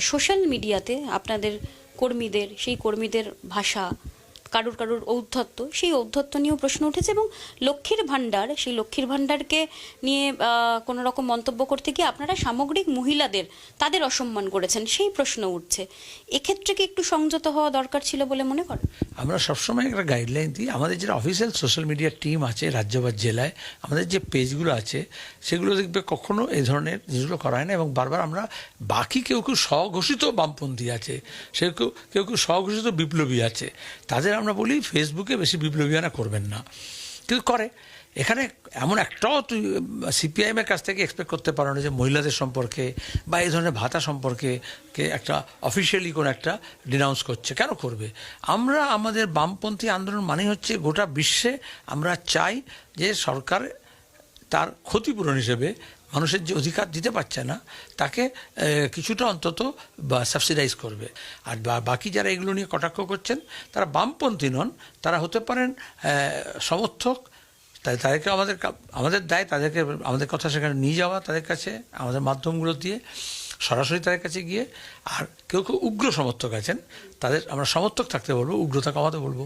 Social মিডিয়াতে আপনাদের কর্মীদের সেই কর্মীদের ভাষা কারুর কারুর ঔদ্ধত্য, সেই ঔদ্ধত্য নিয়েও প্রশ্ন উঠেছে এবং লক্ষ্মীর ভাণ্ডার, সেই লক্ষ্মীর ভাণ্ডারকে নিয়ে কোনো রকম মন্তব্য করতে গিয়ে আপনারা সামগ্রিক মহিলাদের তাদের অসম্মান করেছেন, সেই প্রশ্ন উঠছে। এক্ষেত্রে কি একটু সংযত হওয়া দরকার ছিল বলে মনে করেন? আমরা সবসময় একটা গাইডলাইন দিই। আমাদের যেটা অফিসিয়াল সোশ্যাল মিডিয়া টিম আছে রাজ্য বা জেলায়, আমাদের যে পেজগুলো আছে, সেগুলো দেখবে কখনো এই ধরনের জিনিসগুলো করা হয় না এবং বারবার আমরা বাকি কেউ কেউ স্বঘোষিত বামপন্থী আছে, সে কেউ কেউ কেউ স্বঘোষিত বিপ্লবী আছে। তাদের আমরা বলি ফেসবুকে বেশি বিপ্লবীয়ানা করবেন না। কিন্তু করে। এখানে এমন একটাও তুই সিপিআইএমের কাছ থেকে এক্সপেক্ট করতে পারো না যে মহিলাদের সম্পর্কে বা এই ধরনের ভাতা সম্পর্কে কে একটা অফিসিয়ালি কোনো একটা ডিনাউন্স করছে। কেন করবে? আমরা আমাদের বামপন্থী আন্দোলন মানে হচ্ছে গোটা বিশ্বে আমরা চাই যে সরকার তার ক্ষতিপূরণ হিসেবে মানুষের যে অধিকার দিতে পারছে না, তাকে কিছুটা অন্তত সাবসিডাইজ করবে। আর বাকি যারা এগুলো নিয়ে কটাক্ষ করছেন, তারা বামপন্থী নন, তারা হতে পারেন সমর্থক, তাই তাদেরকে আমাদের আমাদের দায়, তাদেরকে আমাদের কথা সেখানে নিয়ে যাওয়া তাদের কাছে, আমাদের মাধ্যমগুলো দিয়ে, সরাসরি তাদের কাছে গিয়ে, আর কেউ কেউ উগ্র সমর্থক আছেন, তাদের আমরা সমর্থক থাকতে বলব, উগ্রতা কমাতে বলব।